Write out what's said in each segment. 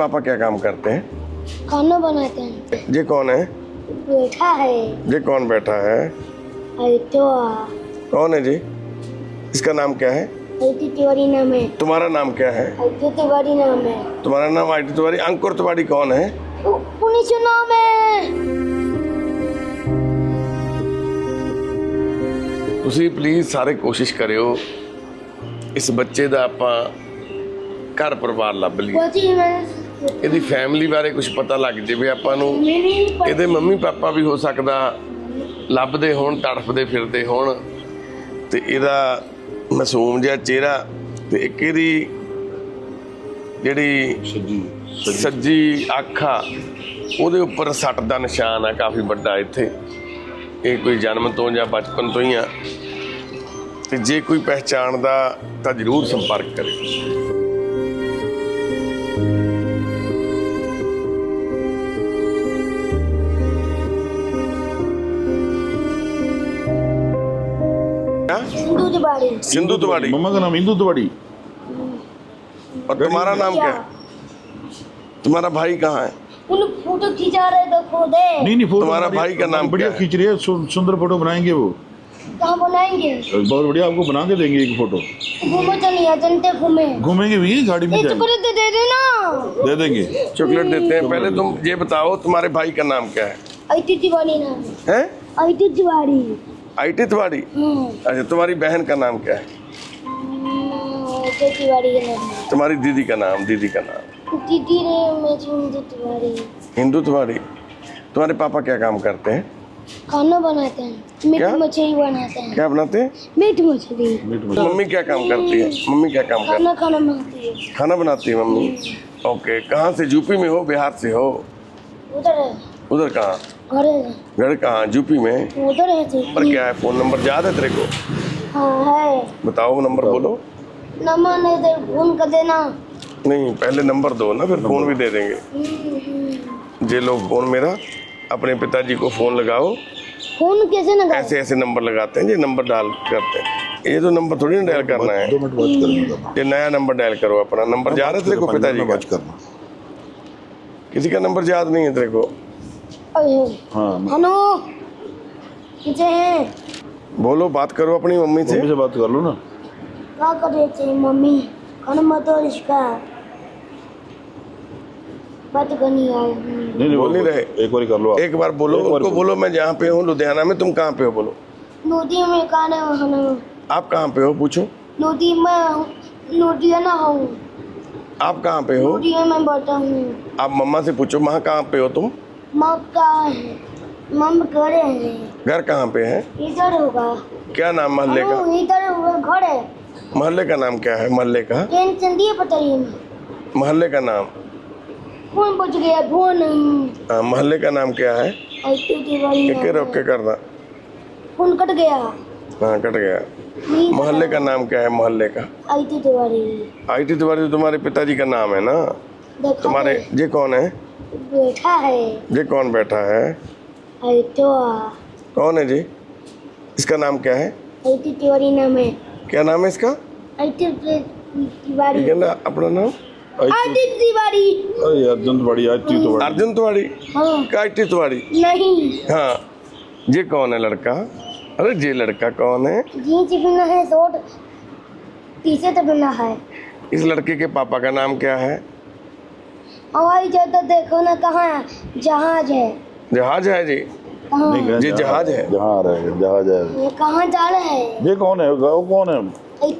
पापा क्या काम करते हैं खाना बनाते हैं ये कौन है बैठा है ये कौन बैठा है तो कौन है जी इसका नाम क्या है आईटी तिवारी नाम है तुम्हारा नाम क्या है आईटी तिवारी नाम है तुम्हारा नाम आई तिवारी अंकुर तिवारी कौन है पुलिस नाम है ਤੁਸੀਂ ਪਲੀਜ਼ ਸਾਰੇ ਕੋਸ਼ਿਸ਼ ਕਰਿਓ ਇਸ ਬੱਚੇ ਦਾ ਆਪਾਂ ਘਰ ਪਰਿਵਾਰ ਲੱਭ ਲਈਏ कोची मैं ਇਹਦੀ ਫੈਮਿਲੀ ਬਾਰੇ ਕੁਝ ਪਤਾ ਲੱਗ ਜਾਵੇ ਆਪਾਂ ਨੂੰ। ਇਹਦੇ ਮੰਮੀ ਪਾਪਾ ਵੀ ਹੋ ਸਕਦਾ ਲੱਭਦੇ ਹੋਣ ਤੜਫਦੇ ਫਿਰਦੇ ਹੋਣ। ਤੇ ਇਹਦਾ ਮਾਸੂਮ ਜਿਹਾ ਚਿਹਰਾ ਤੇ ਇੱਕ ਇਹਦੀ ਜਿਹੜੀ ਸੱਜੀ ਸੱਜੀ। ਅੱਖ ਆ ਉਹਦੇ ਉੱਪਰ ਸੱਟ ਦਾ ਨਿਸ਼ਾਨ ਆ ਕਾਫੀ ਵੱਡਾ ਇੱਥੇ। ਇਹ ਕੋਈ ਜਨਮ ਤੋਂ ਜਾਂ ਬਚਪਨ ਤੋਂ ਹੀ ਆ। ਤੇ ਜੇ ਕੋਈ ਪਹਿਚਾਣਦਾ ਤਾਂ ਜ਼ਰੂਰ ਸੰਪਰਕ ਕਰੇ। हिंदू तिवारी सिंधु तिवारी मम्मा का नाम इंदू तिवारी और तुम्हारा नाम क्या? है तुम्हारा भाई कहाँ है? उन फ़ोटो खिंचा रहे तो खुद नहीं नहीं फ़ोटो तुम्हारा भाई का नाम बढ़िया है? खींच रही है सुंदर फ़ोटो बनाएँगे वो। कहाँ बनाएँगे? बहुत बढ़िया आपको बना के देंगे एक फ़ोटो। घूमो चलिए जनते घूमे। घूमेंगे भी गाड़ी में टुकड़े दे दे देना दे देंगे। चॉकलेट देते हैं पहले तुम ये बताओ तुम्हारे भाई का नाम क्या है? आईटी तिवारी नाम। है? हैं आईटी तिवारी आईटी तिवारी हम्म। अच्छा तुम्हारी बहन का नाम क्या है? तिवारी का नाम है। तुम्हारी दीदी का नाम दीदी का नाम। दीदी रे मैं हिंदू तिवारी हिंदू तिवारी तुम्हारे पापा क्या काम करते हैं? खाना बनाते हैं मीट क्या? मछली बनाते हैं। क्या बनाते हैं? मीट मछली। मम्मी क्या काम करती है? मम्मी क्या काम करती खाना खाना बनाती है। है खाना बनाती है मम्मी? ओके कहाँ से? यूपी में हो बिहार से हो? उधर उधर कहाँ? घर कहाँ? यूपी में? उधर है तो पर क्या है? फ़ोन नंबर याद है तेरे को? हाँ है। बताओ नंबर बोलो। नंबर नहीं दे फ़ोन कर देना। नहीं पहले नंबर दो ना फिर फ़ोन भी दे। देंगे। जे लोग फ़ोन मेरा अपने पिताजी को फ़ोन लगाओ। फ़ोन कैसे लगा ऐसे ऐसे नंबर लगाते हैं ये नंबर डाल करते हैं। ये तो नंबर थोड़ी ना डायल करना है। दो मिनट बात करेंगे ये नया नंबर डायल करो अपना। नंबर याद है तेरे को पिताजी का? किसी का नंबर याद नहीं है तेरे को? हाँ किसे बोलो बात करो अपनी मम्मी से। मम्मी से बात कर लो ना। क्या कर रहे थे मम्मी? खाना मत और इसका? बात करनी है। नहीं नहीं बोल नहीं रहे। एक बार कर लो आप। एक बार बोलो एक बार उनको बोलो। मैं जहाँ पे हूँ लुधियाना में। तुम कहाँ पे हो बोलो। नदी में कहा है आप कहाँ पे हो पूछो। नदी में नदी ना हूँ। आप कहाँ पे हो? नदी में बैठा हूँ। आप मम्मा से पूछो वहाँ कहाँ पे हो तुम? है। मम घर है। घर कहाँ पे है? इधर होगा। क्या नाम मोहल्ले का? इधर होगा घर है। मोहल्ले का नाम क्या है? मोहल्ले का? मोहल्ले का नाम? फ़ोन बच गया फ़ोन हाँ, मोहल्ले का नाम क्या है? आईटी तिवारी के के रोक के करना। फ़ोन कट गया। हाँ कट गया। मोहल्ले का नाम क्या है? मोहल्ले का। I T Tiwari I T Tiwari तुम्हारे पिताजी का नाम है ना? तुम्हारे ये कौन है? बैठा है। ये कौन बैठा है? तो कौन है जी? इसका नाम क्या है? तिवारी नाम है। क्या नाम है इसका? तिवारी। ना अपना नाम? आईटी तिवारी। अरे अर्जुन तिवारी आज तू तो अर्जुन तिवारी? हाँ। तिवारी? नहीं। हाँ। ये कौन है लड़का? अरे ये लड़का कौन है? जींस पहना है शॉर्ट टी शर्ट पहना है। इस लड़के के पापा का नाम क्या है? हवाई जहाज़ तो देखो ना कहाँ है। जहाज़ है जहाज़ है। जी जी गए ये जहाज़ है। जहाँ आ रहे हैं जहाज़ है। ये कहाँ जा रहे हैं? ये कौन है? वो कौन है?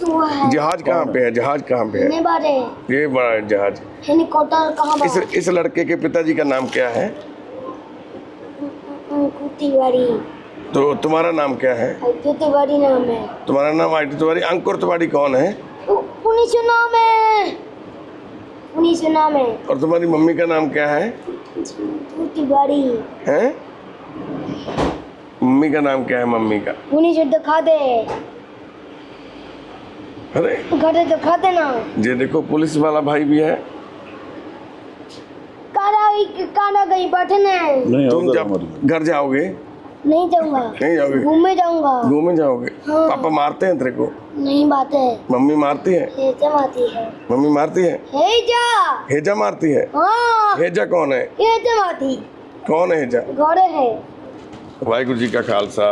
तो है। जहाज़ कहाँ पे है? जहाज़ कहाँ पे है? है ये बड़ा जहाज़। हेलीकॉप्टर कहाँ इस इस लड़के के पिताजी का नाम क्या है? अंकुर तिवारी तो तुम्हारा नाम क्या है? तिवारी नाम है। तुम्हारा नाम आई तिवारी अंकुर तिवारी कौन है? नाम है। नाम है। और तुम्हारी मम्मी का नाम क्या है? तिवारी हैं? मम्मी का नाम क्या है मम्मी का? पुलिस दिखा दे। अरे। घर दिखा दे ना ये देखो पुलिस वाला भाई भी है। काला काला गई बैठने नहीं तुम जब घर जाओगे नहीं जाऊंगा नहीं जाओगे घूमने जाऊंगा घूमने जाओगे हाँ। पापा मारते हैं तेरे को नहीं बात है मम्मी मारती है एकदम आती है मम्मी मारती है हे जा हेजा मारती है हाँ हेजा कौन है एकदम आती कौन है हेजा घोड़े है ਵਾਹਿਗੁਰੂ ਜੀ ਕਾ ਖਾਲਸਾ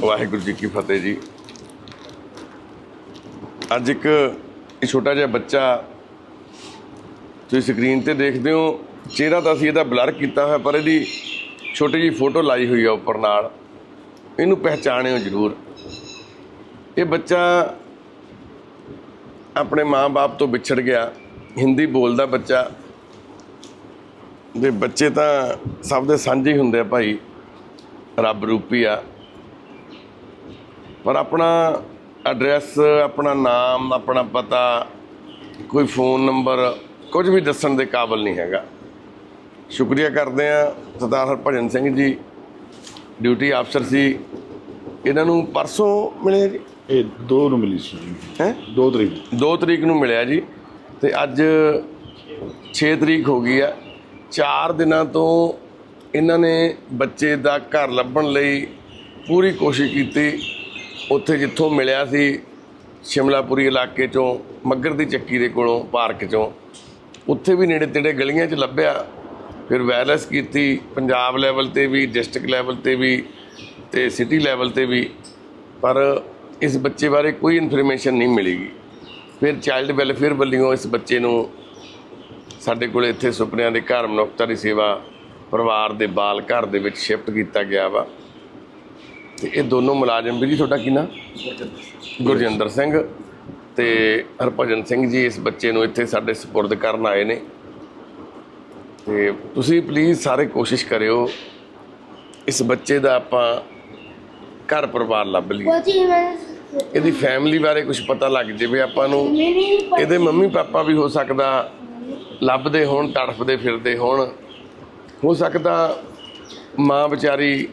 ਵਾਹਿਗੁਰੂ ਜੀ ਕੀ ਫਤਿਹ ਜੀ ਅੱਜ ਇੱਕ ਇਹ ਛੋਟਾ ਜਿਹਾ ਬੱਚਾ ਤੁਸੀਂ ਸਕਰੀਨ ਤੇ ਦੇਖਦੇ ਹੋ ਚਿਹਰਾ ਤਾਂ ਅਸੀਂ ਇਹਦਾ ਬਲਰ ਕੀਤਾ ਹੋਇਆ ਪਰ ਇਹਦੀ ਛੋਟੀ ਜਿਹੀ ਫੋਟੋ ਲਾਈ ਹੋਈ ਆ ਉੱਪਰ ਨਾਲ। ਇਹਨੂੰ ਪਹਿਚਾਣਿਓ ਜ਼ਰੂਰ। ਇਹ ਬੱਚਾ ਆਪਣੇ ਮਾਂ-ਬਾਪ ਤੋਂ ਵਿਛੜ ਗਿਆ। ਹਿੰਦੀ ਬੋਲਦਾ ਬੱਚਾ। ਦੇ ਬੱਚੇ ਤਾਂ ਸਭ ਦੇ ਸਾਂਝੇ ਹੀ ਹੁੰਦੇ ਆ ਭਾਈ। ਰੱਬ ਰੂਪੀ ਆ। ਪਰ ਆਪਣਾ ਐਡਰੈਸ, ਆਪਣਾ ਨਾਮ, ਆਪਣਾ ਪਤਾ, ਕੋਈ ਫੋਨ ਨੰਬਰ, ਕੁਝ ਵੀ ਦੱਸਣ ਦੇ ਕਾਬਿਲ ਨਹੀਂ ਹੈਗਾ। ਸ਼ੁਕਰੀਆ ਕਰਦੇ ਆ ਸਰਦਾਰ ਹਰਭਜਨ ਸਿੰਘ ਜੀ ਡਿਊਟੀ ਅਫਸਰ ਸੀ। ਇਹਨਾਂ ਨੂੰ ਪਰਸੋਂ ਮਿਲੇ ਜੀ? ਇਹ ਦੋ ਨੂੰ ਮਿਲੀ ਸੀ ਜੀ। ਹੈ? ਦੋ ਤਰੀਕ 2 ਤਰੀਕ ਨੂੰ ਮਿਲਿਆ ਜੀ। ਤੇ ਅੱਜ 6 ਤਰੀਕ ਹੋ ਗਈ ਆ। 4 ਦਿਨਾਂ ਤੋਂ ਇਹਨਾਂ ਨੇ ਬੱਚੇ ਦਾ ਘਰ ਲੱਭਣ ਲਈ ਪੂਰੀ ਕੋਸ਼ਿਸ਼ ਕੀਤੀ। ਉੱਥੇ ਜਿੱਥੋਂ ਮਿਲਿਆ ਸੀ ਸ਼ਿਮਲਾਪੁਰੀ ਇਲਾਕੇ ਚੋਂ ਮੱਗਰ ਦੀ ਚੱਕੀ ਦੇ ਕੋਲੋਂ ਪਾਰਕ ਚੋਂ। ਉੱਥੇ ਵੀ ਨੇੜੇ ਤੇੜੇ ਗਲੀਆਂ 'ਚ ਲੱਭਿਆ। ਫਿਰ ਵਾਇਰਲੈਸ ਕੀਤੀ ਪੰਜਾਬ ਲੈਵਲ ਤੇ ਵੀ ਡਿਸਟ੍ਰਿਕਟ ਲੈਵਲ ਤੇ ਵੀ ਤੇ ਸਿਟੀ ਲੈਵਲ ਤੇ ਵੀ ਪਰ ਇਸ ਬੱਚੇ ਬਾਰੇ ਕੋਈ ਇਨਫੋਰਮੇਸ਼ਨ ਨਹੀਂ ਮਿਲੇਗੀ। ਫਿਰ ਚਾਈਲਡ ਵੈਲਫੇਅਰ ਵੱਲੋਂ ਇਸ ਬੱਚੇ ਨੂੰ ਸਾਡੇ ਕੋਲ ਇੱਥੇ ਸੁਪਨਿਆਂ ਦੇ ਘਰ ਮਨੁੱਖਤਾ ਦੀ ਸੇਵਾ ਪਰਿਵਾਰ ਦੇ ਬਾਲ ਘਰ ਦੇ ਵਿੱਚ ਸ਼ਿਫਟ ਕੀਤਾ ਗਿਆ ਵਾ। ਤੇ ਇਹ ਦੋਨੋਂ ਮੁਲਾਜ਼ਮ ਵੀ ਜੀ ਤੁਹਾਡਾ ਕੀ ਨਾਂ? ਗੁਰਜਿੰਦਰ ਸਿੰਘ। ਤੇ ਹਰਭਜਨ ਸਿੰਘ ਜੀ ਇਸ ਬੱਚੇ ਨੂੰ ਇੱਥੇ ਸਾਡੇ ਸਪੁਰਦ ਕਰਨ ਆਏ ਨੇ। ਤੇ ਤੁਸੀਂ ਪਲੀਜ਼ ਸਾਰੇ ਕੋਸ਼ਿਸ਼ ਕਰਿਓ ਇਸ ਬੱਚੇ ਦਾ ਆਪਾਂ ਘਰ ਪਰਿਵਾਰ ਲੱਭ ਲਈਏ। ਇਹਦੀ ਫੈਮਿਲੀ ਬਾਰੇ ਕੁਝ ਪਤਾ ਲੱਗ ਜਾਵੇ ਆਪਾਂ ਨੂੰ ਇਹਦੇ ਮੰਮੀ ਪਾਪਾ ਵੀ ਹੋ ਸਕਦਾ ਲੱਭਦੇ ਹੋਣ ਤੜਫਦੇ ਫਿਰਦੇ ਹੋਣ। ਹੋ ਸਕਦਾ ਮਾਂ ਵਿਚਾਰੀ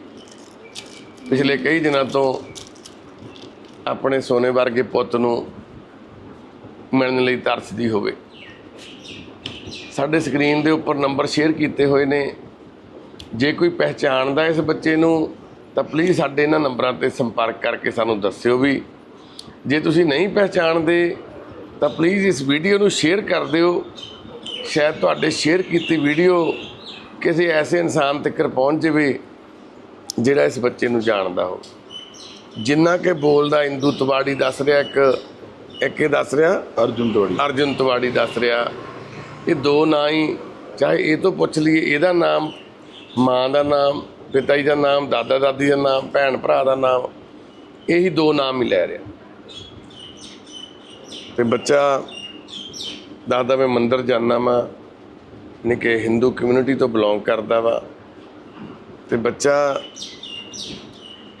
ਪਿਛਲੇ ਕਈ ਦਿਨਾਂ ਤੋਂ ਆਪਣੇ ਸੋਨੇ ਵਰਗੇ ਪੁੱਤ ਨੂੰ ਮਿਲਣ ਲਈ ਤਰਸਦੀ ਹੋਵੇ। ਸਾਡੇ ਸਕਰੀਨ ਦੇ ਉੱਪਰ ਨੰਬਰ ਸ਼ੇਅਰ ਕੀਤੇ ਹੋਏ ਨੇ। ਜੇ ਕੋਈ ਪਹਿਚਾਣਦਾ ਇਸ ਬੱਚੇ ਨੂੰ ਤਾਂ ਪਲੀਜ਼ ਸਾਡੇ ਇਹਨਾਂ ਨੰਬਰਾਂ ਤੇ ਸੰਪਰਕ ਕਰਕੇ ਸਾਨੂੰ ਦੱਸਿਓ ਵੀ। ਜੇ ਤੁਸੀਂ ਨਹੀਂ ਪਹਿਚਾਣਦੇ ਤਾਂ ਪਲੀਜ਼ ਇਸ ਵੀਡੀਓ ਨੂੰ ਸ਼ੇਅਰ ਕਰ ਦਿਓ। ਸ਼ਾਇਦ ਤੁਹਾਡੇ ਸ਼ੇਅਰ ਕੀਤੀ ਵੀਡੀਓ ਕਿਸੇ ਐਸੇ ਇਨਸਾਨ ਤੱਕ ਪਹੁੰਚ ਜਾਵੇ ਜਿਹੜਾ ਇਸ ਬੱਚੇ ਨੂੰ ਜਾਣਦਾ ਹੋ ਜਿੰਨਾ ਕਿ ਬੋਲਦਾ ਇੰਦੂ ਤਵਾੜੀ ਦੱਸ ਰਿਹਾ ਇੱਕ ਇੱਕ ਇਹ ਦੱਸ ਰਿਹਾ? ਅਰਜੁਨ ਤਵੜੀ। ਅਰਜੁਨ ਤਵਾੜੀ ਦੱਸ ਰਿਹਾ। ਇਹ ਦੋ ਨਾਂ ਹੀ, ਚਾਹੇ ਇਹ ਤੋਂ ਪੁੱਛ ਲਈਏ, ਇਹਦਾ ਨਾਮ ਮਾਂ ਦਾ ਨਾਮ ਪਿਤਾ ਜੀ ਦਾ ਨਾਮ, ਦਾਦਾ ਦਾਦੀ ਦਾ ਨਾਮ, ਭੈਣ ਭਰਾ ਦਾ ਨਾਮ, ਇਹੀ ਦੋ ਨਾਮ ਹੀ ਲੈ ਰਿਹਾ। ਤੇ ਬੱਚਾ ਦਾਦਾ, ਮੈਂ ਮੰਦਰ ਜਾਂਦਾ ਵਾ ਨਿੱਕੇ ਹਿੰਦੂ ਕਮਿਊਨਿਟੀ ਤੋਂ ਬਿਲੋਂਗ ਕਰਦਾ ਵਾ। ਤੇ ਬੱਚਾ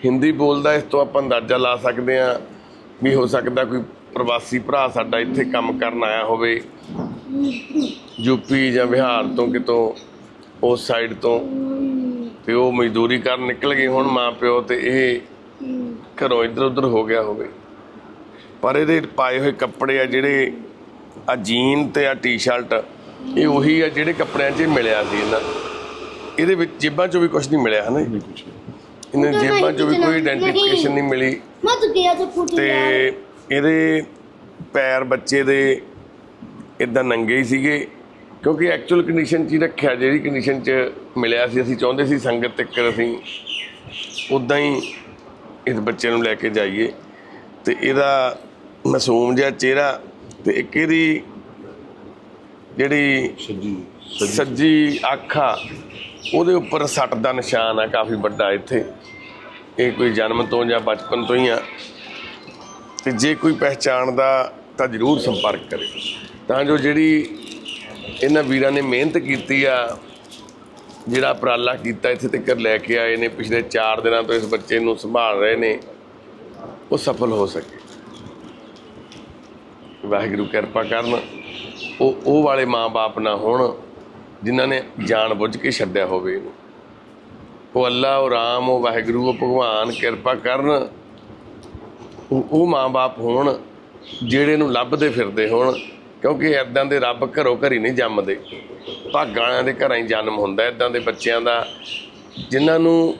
ਹਿੰਦੀ ਬੋਲਦਾ, ਇਸ ਤੋਂ ਆਪਾਂ ਅੰਦਾਜ਼ਾ ਲਾ ਸਕਦੇ ਆ ਵੀ ਹੋ ਸਕਦਾ ਕੋਈ ਪ੍ਰਵਾਸੀ ਭਰਾ ਸਾਡਾ ਇੱਥੇ ਕੰਮ ਕਰਨ ਆਇਆ ਹੋਵੇ। ਯੂਪੀ ਜਾਂ ਬਿਹਾਰ ਤੋਂ ਕਿਤੋਂ ਉਸ ਸਾਈਡ ਤੋਂ ਤੇ ਉਹ ਮਜ਼ਦੂਰੀ ਕਰਨ ਨਿਕਲ ਗਏ ਹੁਣ ਮਾਂ ਪਿਓ ਤੇ ਇਹ ਘਰੋਂ ਇੱਧਰ ਉੱਧਰ ਹੋ ਗਿਆ ਹੋਵੇ। ਪਰ ਇਹਦੇ ਪਾਏ ਹੋਏ ਕੱਪੜੇ ਆ ਜਿਹੜੇ ਆ ਜੀਨ ਤੇ ਆ ਟੀ-ਸ਼ਰਟ ਇਹ ਉਹੀ ਆ ਜਿਹੜੇ ਕੱਪੜਿਆਂ 'ਚ ਮਿਲਿਆ ਸੀ ਇਹਨਾਂ। ਇਹਦੇ ਵਿੱਚ ਜੇਬਾਂ 'ਚੋਂ ਵੀ ਕੁਝ ਨਹੀਂ ਮਿਲਿਆ ਹਨਾ ਇਹਨਾਂ ਜੇਬਾਂ 'ਚੋਂ ਵੀ ਕੋਈ ਆਈਡੈਂਟੀਫਿਕੇਸ਼ਨ ਨਹੀਂ। ਮਿਲੀ। ਤੇ ਇਹਦੇ ਪੈਰ ਬੱਚੇ ਦੇ ਇਦਾਂ ਨੰਗੇ ਹੀ ਸੀਗੇ ਕਿਉਂਕਿ ਐਕਚੁਅਲ ਕੰਡੀਸ਼ਨ 'ਚ ਹੀ ਰੱਖਿਆ ਜਿਹੜੀ ਕੰਡੀਸ਼ਨ 'ਚ ਮਿਲਿਆ ਸੀ ਅਸੀਂ ਚਾਹੁੰਦੇ ਸੀ ਸੰਗਤ ਤੱਕ ਅਸੀਂ ਉਦਾਂ ਹੀ ਇਸ ਬੱਚੇ ਨੂੰ ਲੈ ਕੇ ਜਾਈਏ। ਤੇ ਇਹਦਾ ਮਾਸੂਮ ਜਿਹਾ ਚਿਹਰਾ ਤੇ ਇੱਕ ਇਹਦੀ ਜਿਹੜੀ ਸੱਜੀ ਸੱਜੀ। ਅੱਖ ਆ ਉਹਦੇ ਉੱਪਰ ਸੱਟ ਦਾ ਨਿਸ਼ਾਨ ਆ ਕਾਫੀ ਵੱਡਾ ਇੱਥੇ। ਇਹ ਕੋਈ ਜਨਮ ਤੋਂ ਜਾਂ ਬਚਪਨ ਤੋਂ ਹੀ ਆ। ਤੇ ਜੇ ਕੋਈ ਪਹਿਚਾਣਦਾ ਤਾਂ ਜ਼ਰੂਰ ਸੰਪਰਕ ਕਰੇ। ਤਾਂ ਜੋ ਜਿਹੜੀ ਇਹਨਾਂ ਵੀਰਾਂ ਨੇ ਮਿਹਨਤ ਕੀਤੀ ਆ, ਜਿਹੜਾ ਉਪਰਾਲਾ ਕੀਤਾ, ਇੱਥੇ ਤੱਕ ਲੈ ਕੇ ਆਏ ਨੇ, ਪਿਛਲੇ 4 ਦਿਨਾਂ ਤੋਂ ਇਸ ਬੱਚੇ ਨੂੰ ਸੰਭਾਲ ਰਹੇ ਨੇ, ਉਹ ਸਫਲ ਹੋ ਸਕੇ। ਵਾਹਿਗੁਰੂ ਕਿਰਪਾ ਕਰਨ, ਉਹ ਉਹ ਵਾਲੇ ਮਾਂ-ਬਾਪ ਨਾ ਹੋਣ, ਜਿਨ੍ਹਾਂ ਨੇ ਜਾਣ ਬੁੱਝ ਕੇ ਛੱਡਿਆ ਹੋਵੇ ਇਹਨੂੰ। ਉਹ ਅੱਲਾ, ਉਹ ਰਾਮ, ਉਹ ਵਾਹਿਗੁਰੂ, ਉਹ ਭਗਵਾਨ ਕਿਰਪਾ ਕਰਨ, ਉਹ ਉਹ ਮਾਂ-ਬਾਪ ਹੋਣ ਜਿਹੜੇ ਨੂੰ ਲੱਭਦੇ ਫਿਰਦੇ ਹੋਣ, ਕਿਉਂਕਿ ਐਦਾਂ ਦੇ ਰੱਬ ਘਰੋਂ ਘਰੀ ਨਹੀਂ ਜੰਮਦੇ। ਭਾਗਾਂ ਵਾਲਿਆਂ ਦੇ ਘਰਾਂ ਹੀ ਜਨਮ ਹੁੰਦਾ ਐਦਾਂ ਦੇ ਬੱਚਿਆਂ ਦਾ, ਜਿਨ੍ਹਾਂ ਨੂੰ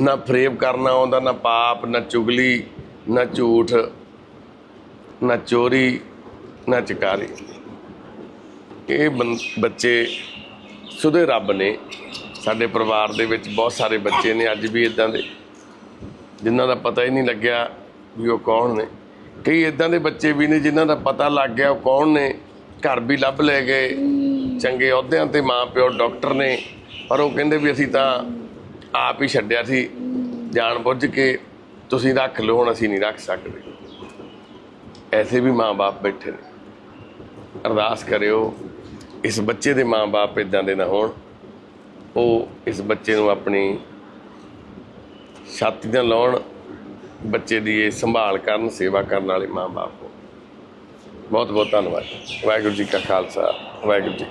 ਨਾ ਫਰੇਬ ਕਰਨਾ ਆਉਂਦਾ, ਨਾ ਪਾਪ, ਨਾ ਚੁਗਲੀ, ਨਾ ਝੂਠ, ਨਾ ਚੋਰੀ, ਨਾ ਚਕਾਰੀ। ਇਹ ਬੰ- ਬੱਚੇ ਸੁਦੇ ਰੱਬ ਨੇ। ਸਾਡੇ ਪਰਿਵਾਰ ਦੇ ਵਿੱਚ ਬਹੁਤ ਸਾਰੇ ਬੱਚੇ ਨੇ, ਅੱਜ ਵੀ ਇਦਾਂ ਦੇ, ਜਿਨ੍ਹਾਂ ਦਾ ਪਤਾ ਹੀ ਨਹੀਂ ਲੱਗਿਆ ਵੀ ਉਹ ਕੌਣ ਨੇ। ਕਈ ਇਦਾਂ ਦੇ ਬੱਚੇ ਵੀ ਨੇ ਜਿਨ੍ਹਾਂ ਦਾ ਪਤਾ ਲੱਗ ਗਿਆ ਉਹ ਕੌਣ ਨੇ, ਘਰ ਵੀ ਲੱਭ ਲੈ ਗਏ। ਚੰਗੇ ਅਹੁਦਿਆਂ ਤੇ ਮਾਂ ਪਿਓ ਡਾਕਟਰ ਨੇ, ਪਰ ਉਹ ਕਹਿੰਦੇ ਵੀ ਅਸੀਂ ਤਾਂ ਆਪ ਹੀ ਛੱਡਿਆ ਸੀ। ਜਾਣ ਬੁੱਝ ਕੇ ਤੁਸੀਂ ਰੱਖ ਲਓ, ਹੁਣ ਅਸੀਂ ਨਹੀਂ ਰੱਖ ਸਕਦੇ। ਐਸੇ ਵੀ ਮਾਂ-ਬਾਪ ਬੈਠੇ ਨੇ। ਅਰਦਾਸ ਕਰਿਓ, ਇਸ ਬੱਚੇ ਦੇ ਮਾਂ-ਬਾਪ ਇਦਾਂ ਦੇ ਨਾ ਹੋਣ। ਉਹ ਇਸ ਬੱਚੇ ਨੂੰ ਆਪਣੀ ਛਾਤੀ ਨਾਲ ਲਾਉਣ। ਬੱਚੇ ਦੀ ਇਹ ਸੰਭਾਲ ਕਰਨ, ਸੇਵਾ ਕਰਨ ਵਾਲੇ ਮਾਂ-ਬਾਪ ਹੋ ਬਹੁਤ ਬਹੁਤ ਧੰਨਵਾਦ। ਵਾਹਿਗੁਰੂ ਜੀ ਕਾ ਖਾਲਸਾ, ਵਾਹਿਗੁਰੂ ਜੀ